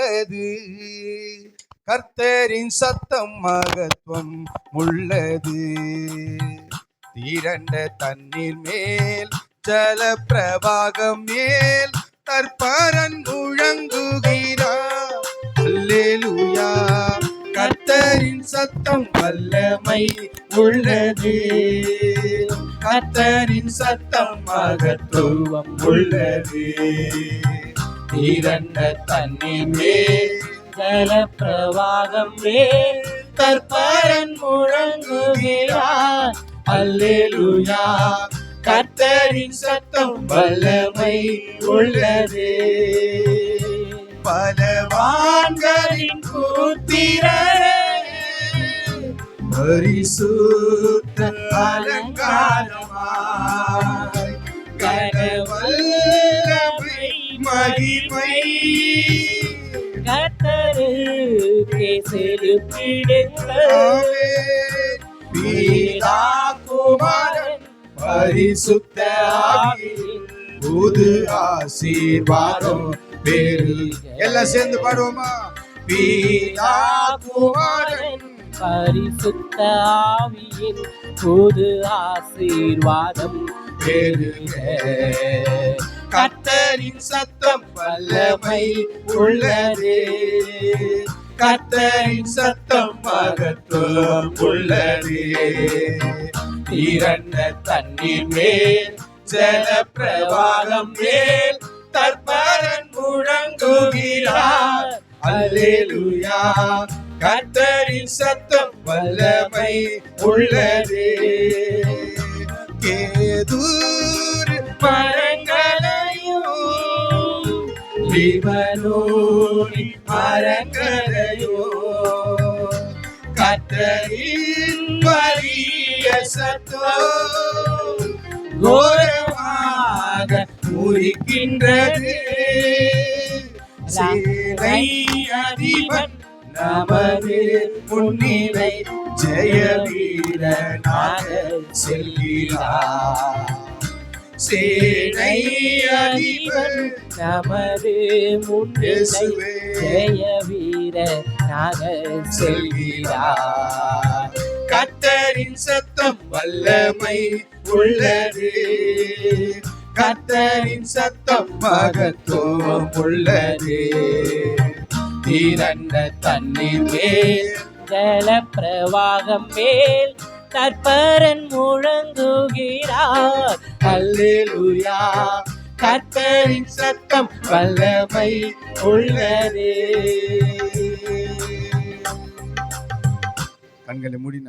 உள்ளது. கர்த்தரின் சத்தம் மகத்துவம் உள்ளது. திரண்ட தண்ணீர் மேல் ஜல பிரபாகம் மேல் தற்பரன் முழங்குகிறார். அல்லேலூயா. கர்த்தரின் சத்தம் வல்லமை உள்ளது. கர்த்தரின் சத்தம் மகத்துவம் உள்ளது. திரண்ட தண்ணீர் மேல் ஜல பிரவாகம் மேல் கற்பரன் முழங்குகிறார். அல்லேலுயா கர்த்தரின் சத்தம் வல்லமை உள்ளது. பலவான்களின் கூத்திரரே பரிசுத்த அலங்காரமா. மகிமை. கத்தருக்கே. பிதா குமாரன் பரிசுத்த புது ஆசீர்வாதம் பேரு. எல்லாம் சேர்ந்து பாடுவோமா? பிதா குமாரன் பரிசுத்த ஆவியின் புது ஆசீர்வாதம் பெருக. கத்தரின் சத்தம் வல்லமை உள்ளது. கத்தரின் சத்தம் மகத்துவம் உள்ளது. இரண்ட தண்ணீர் மேல் ஜல பிரவாகம் மேல் தற்பரன் முழங்குகிறார். அல்லேலுயா. கத்தரின் சத்தம் வல்லமை உள்ளது. லிபனோனி மரங்களையும் கத்தரின் வலிய சத்தம் கோரமாக முறிக்கின்றது. சேனை அதிபன் நமது முன்னிலை ஜெய வீரனாக செல்கிறார். சேனை அதிபன் நமது முன்னிலை ஜெய வீர நாக செல்கிறார். கத்தரின் சத்தம் வல்லமை உள்ளது. கத்தரின் சத்தம் மகத்துவம் உள்ளது. திரண்ட தண்ணீர் மேல் ஜல பிரவாகம் மேல் தற்பரன் முழங்குகிறார். அல்லேலூயா கத்தரின் சத்தம் வல்லமை உள்ளதே. கண்களை மூடின